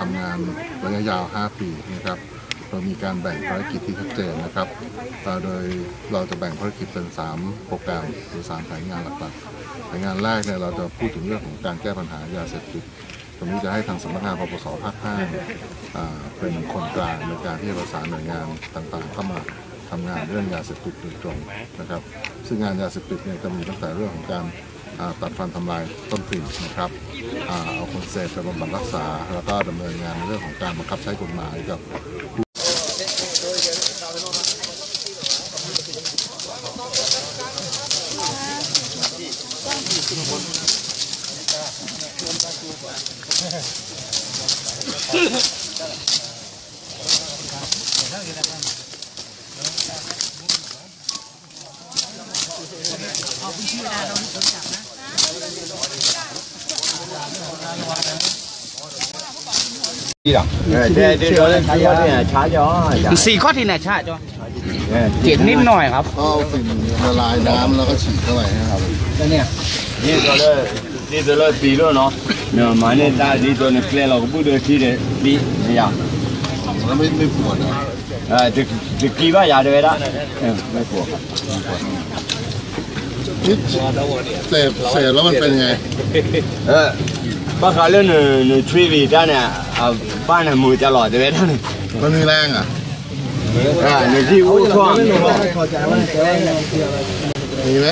ทำงานระยะยาว 5 ปีนะครับเรามีการแบ่งภารกิจที่ชัดเจนนะครับ โดยเราจะแบ่งภารกิจเป็น 3 โปรแกรมหรือ3แผนงานหลักๆแผนงานแรกเนี่ยเราจะพูดถึงเรื่องของการแก้ปัญหายาเสพติดตรงนี้จะให้ทางสำนักงานปปสภาคห้าเป็นคนกลางในการที่ประสานหน่วยงานต่างๆเข้ามา ทำงานเรื่องยาเสพติดโดยตรงนะครับ ซึ่งงานยาเสพติดเนี่ยจะมีตั้งแต่เรื่องของการอ่าตัดฟันทำลายต้นกลิ่นนะครับอ่าเอาคนเสพไปบำบัดรักษา แล้วก็ดำเนินงานในเรื่องของการบังคับใช้กฎหมายกับ这 สี่ข้อที่ไหนชาจ้ะเจ็บนิดหน่อยครับก็ฝิ่นละลายน้ำแล้วก็ฉีดเข้าไปนะครับแล้เนี่ยนี่ตัวเลนี่ตัวเลปีโลเนาะเนี่ยมันเนี่ยตาดีตัวนี่เคลียร์เราก็พูดเลยที่เดียบีเนี่ยแล้วไม่ไม่ปวดอะเออจะจะกี่ว่ายาเดียวไดไม่ปวด นี่เสพเสแล้วมันเป็นไง เออป้าเขาเรื่องหนูหนูทีวีด้านเนี่ยเอาบ้านหนูมือตลอดเลยท่านมันมีแรงอะอ่าหนูที่อู้ช่วงมีไหม